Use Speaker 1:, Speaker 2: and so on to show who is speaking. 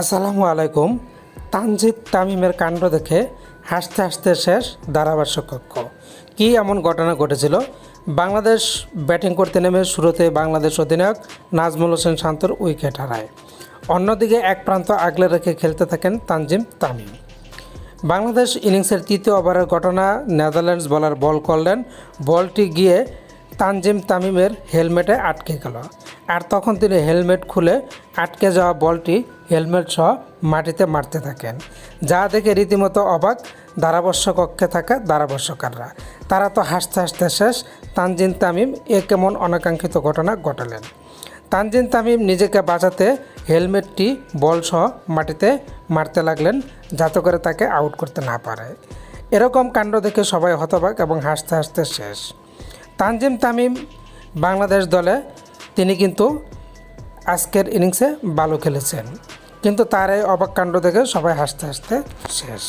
Speaker 1: আসসালামু আলাইকুম। তানজিদ তামিমের কাণ্ড দেখে হাসতে হাসতে শেষ ধারাভাষ্য কক্ষ। কী এমন ঘটনা ঘটেছিল? বাংলাদেশ ব্যাটিং করতে নেমে শুরুতে বাংলাদেশ অধিনায়ক নাজমুল হোসেন শান্তর উইকেট হারায়। অন্যদিকে এক প্রান্ত আগলে রেখে খেলতে থাকেন তানজিম তামিম। বাংলাদেশ ইনিংসের তৃতীয় ওভারের ঘটনা নেদারল্যান্ডস বলার বল করলেন। বলটি গিয়ে তানজিম তামিমের হেলমেটে আটকে গেল। আর তখন তিনি হেলমেট খুলে আটকে যাওয়া বলটি হেলমেট সহ মাটিতে মারতে থাকেন। যা দেখে রীতিমতো অবাক ধারাবর্ষ কক্ষে থাকা ধারাবর্ষকাররা তারা তো হাসতে হাসতে শেষ, তানজিম তামিম এ কেমন অনাকাঙ্ক্ষিত ঘটনা ঘটালেন। তানজিন তামিম নিজেকে বাঁচাতে হেলমেটটি বলসহ মাটিতে মারতে লাগলেন যাতে করে তাকে আউট করতে না পারে। এরকম কাণ্ড দেখে সবাই হতবাক এবং হাসতে হাসতে শেষ। তানজিম তামিম বাংলাদেশ দলে তিনি কিন্তু আজকের ইনিংসে ভালো খেলেছেন। কিন্তু তার এই অবাক কাণ্ড দেখে সবাই হাসতে হাসতে শেষ।